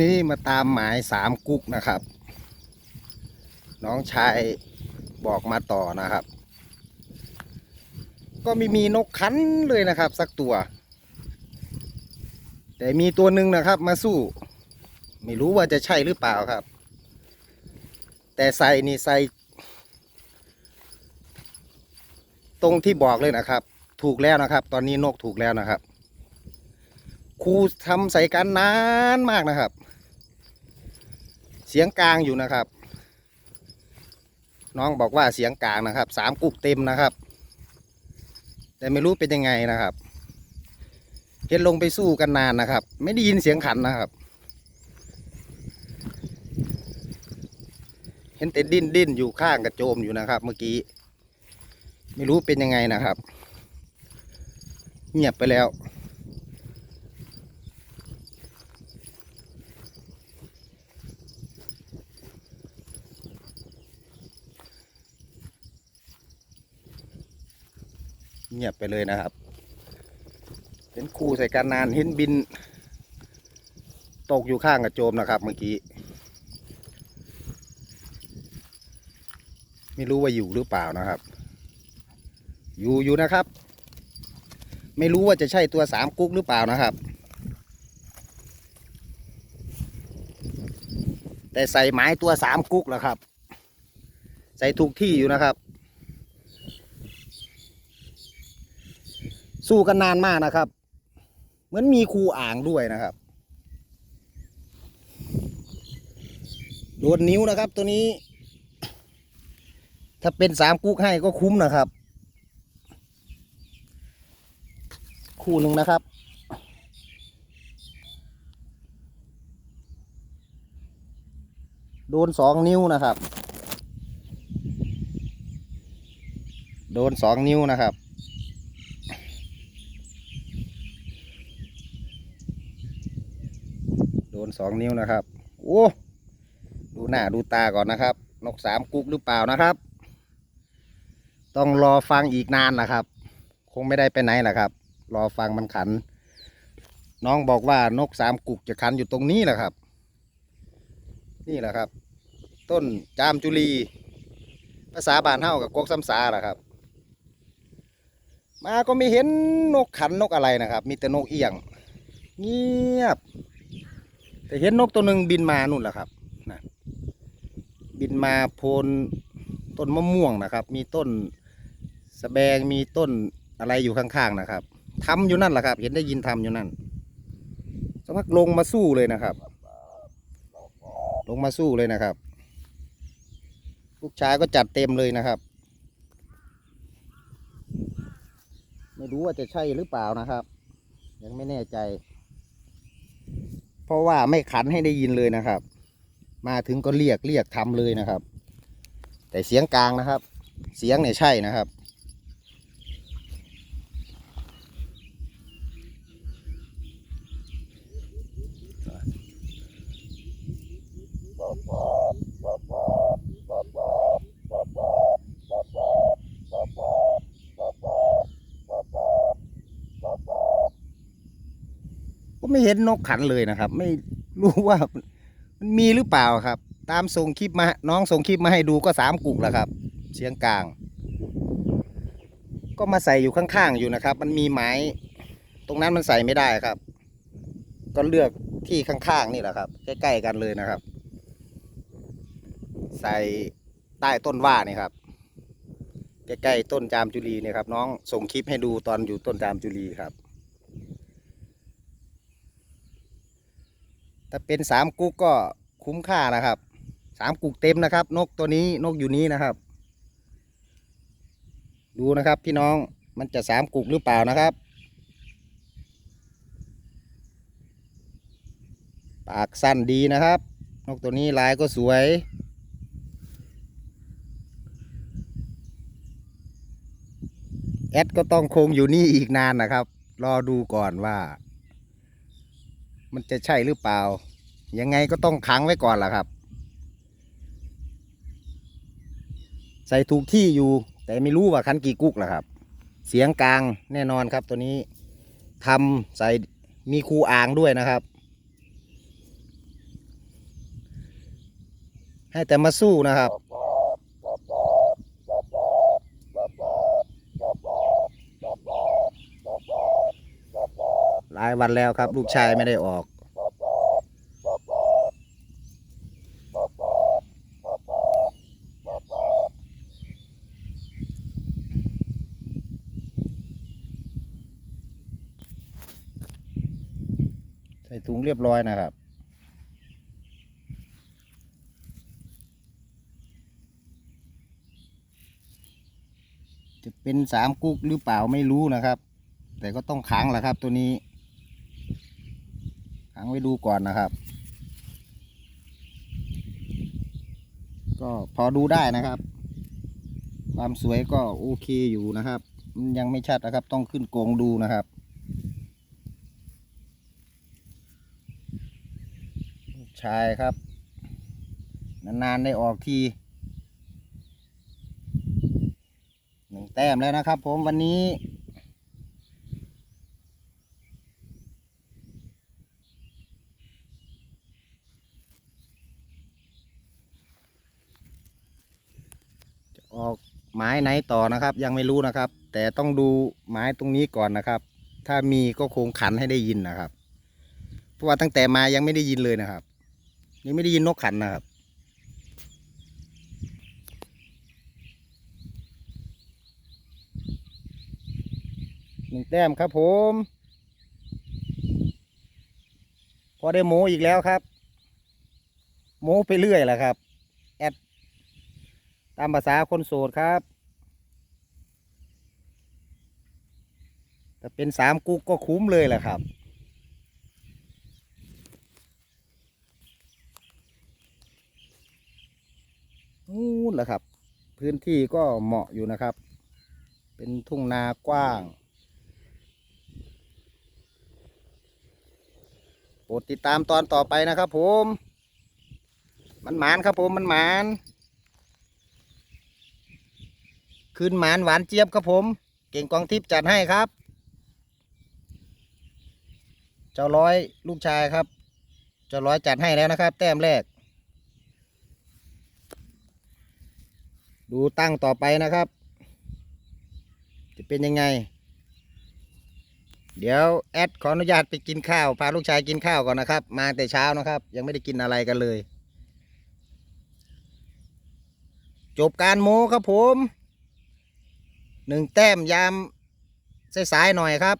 นี้มาตามหมายสามกุ๊กนะครับ น้องชายบอกมาต่อนะครับ ก็ไม่มีนกขันเลยนะครับ สักตัว แต่มีตัวหนึ่งนะครับมาสู้ ไม่รู้ว่าจะใช่หรือเปล่าครับ แต่ใส่นี่ใส่ตรงที่บอกเลยนะครับ ถูกแล้วนะครับ ตอนนี้นกถูกแล้วนะครับครูทำใส่กันนานมากนะครับ สียงกลางอยู่นะครับ น้องบอกว่าเสียงกลางนะครับสามกุกเต็มนะครับ แต่ไม่รู้เป็นยังไงนะครับเห็นลงไปสู้กันนานนะครับ ไม่ได้ยินเสียงขันนะครับ เห็นแต่ดิ้นดิ้นอยู่ข้างกระโจมอยู่นะครับ เมื่อกี้ ไม่รู้เป็นยังไงนะครับ เงียบไปแล้ว เงียบไปเลยนะครับเห็นคู่ใส่กันนานเห็นบิน ตกอยู่ข้างกระโจมนะครับ เมื่อกี้ ไม่รู้ว่าอยู่หรือเปล่านะครับ อยู่อยู่นะครับ ไม่รู้ว่าจะใช่ตัวสามกุ๊กหรือเปล่านะครับแต่ใส่ไม้ตัวสามกุ๊กแล้วครับ ใส่ถูกที่อยู่นะครับ สู้กันนานมากนะครับ เหมือนมีครูอ่างด้วยนะครับ โดนนิ้วนะครับตัวนี้ ถ้าเป็นสามกุ๊กให้ก็คุ้มนะครับ คู่หนึ่งนะครับโดนสองนิ้วนะครับ โดนสองนิ้วนะครับ โด นสองนิ้วนะครับโอ้ดูหน้าดูตาก่อนนะครับ นกสามกุ๊กหรือเปล่านะครับ ต้องรอฟังอีกนานนะครับ คงไม่ได้ไปไหนแหละครับ รอฟังมันขัน น้องบอกว่านกสามกุกจะขันอยู่ตรงนี้แหละครับ นี่แหละครับ ต้นจามจุลีภาษาบ้านเฮากับกกซ้ำซาแหละครับ มาก็ไม่เห็นนกขันนกอะไรนะครับ มีแต่นกเอียง เงียบ แต่เห็นนกตัวหนึ่งบินมานู่นแหละครับนะบินมาโพนต้นมะม่วงนะครับ มีต้นสแบงมีต้นอะไรอยู่ข้างๆนะครับทำอยู่นั่นแหละครับ เห็นได้ยินทำอยู่นั่นสักพักลงมาสู้เลยนะครับ ลงมาสู้เลยนะครับ ลูกชายก็จัดเต็มเลยนะครับ ไม่รู้ว่าจะใช่หรือเปล่านะครับ ยังไม่แน่ใจ เพราะว่าไม่ขันให้ได้ยินเลยนะครับ มาถึงก็เรียกเรียกทำเลยนะครับ แต่เสียงกลางนะครับ เสียงเนี่ยใช่นะครับ ก็ไม่เห็นนกขันเลยนะครับ ไม่รู้ว่ามันมีหรือเปล่าครับ ตามส่งคลิปมา น้องส่งคลิปมาให้ดูก็สามกุกแล้วครับ เสียงกลาง ก็มาใส่อยู่ข้างๆอยู่นะครับ มันมีไม้ ตรงนั้นมันใส่ไม่ได้ครับ ก็เลือกที่ข้างๆนี่แหละครับ ใกล้ๆกันเลยนะครับ ใส่ใต้ต้นว่านี่ครับใกล้ๆต้นจามจุลีเนี่ยครับ น้องส่งคลิปให้ดูตอนอยู่ต้นจามจุลีครับ ถ้าเป็นสามกุ๊กก็คุ้มค่านะครับสามกุ๊กเต็มนะครับ นกตัวนี้นกอยู่นี้นะครับ ดูนะครับพี่น้องมันจะสามกุ๊กหรือเปล่านะครับปากสั้นดีนะครับ นกตัวนี้ลายก็สวยแอดก็ต้องคงอยู่นี่อีกนานนะครับ รอดูก่อนว่า มันจะใช่หรือเปล่า ยังไงก็ต้องค้างไว้ก่อนล่ะครับ ใส่ถูกที่อยู่ แต่ไม่รู้ว่าคันกี่กุ๊กล่ะครับ เสียงกลางแน่นอนครับตัวนี้ทำใส่มีครูอ่างด้วยนะครับ ให้แต่มาสู้นะครับ หลายวันแล้วครับ ลูกชายไม่ได้ออก ใส่ถุงเรียบร้อยนะครับจะเป็นสามกุ๊กหรือเปล่าไม่รู้นะครับ แต่ก็ต้องขังแหละครับตัวนี้ ขังไว้ดูก่อนนะครับ ก็พอดูได้นะครับ ความสวยก็โอเคอยู่นะครับ มันยังไม่ชัดนะครับ ต้องขึ้นโกงดูนะครับชายครับ นานๆได้ออกทีหนึ่งแต้มแล้วนะครับ ผมวันนี้ ออกไม้ไหนต่อนะครับ ยังไม่รู้นะครับ แต่ต้องดูไม้ตรงนี้ก่อนนะครับ ถ้ามีก็คงขันให้ได้ยินนะครับ เพราะว่าตั้งแต่มายังไม่ได้ยินเลยนะครับ ยังไม่ได้ยินนกขันนะครับหนึ่งแต้มครับผม พอได้โมอีกแล้วครับโมไปเรื่อยแหละครับ ตามภาษาคนโสดครับแต่เป็นสามกุ๊กก็คุ้มเลยแหละครับ นู่นแหละครับ พื้นที่ก็เหมาะอยู่นะครับ เป็นทุ่งนากว้าง โปรดติดตามตอนต่อไปนะครับผม มันหมานครับผม มันหมาน คืนหมานหวานเจี๊ยบครับผม เก่งกองทิพย์จัดให้ครับ เจ้าร้อยลูกชายครับ เจ้าร้อยจัดให้แล้วนะครับ แต้มแรก ดูตั้งต่อไปนะครับ จะเป็นยังไง เดี๋ยวแอดขออนุญาตไปกินข้าวพาลูกชายกินข้าวก่อนนะครับ มาแต่เช้านะครับ ยังไม่ได้กินอะไรกันเลยจบการโมครับผม หนึ่งแต้มยามสายๆหน่อยครับ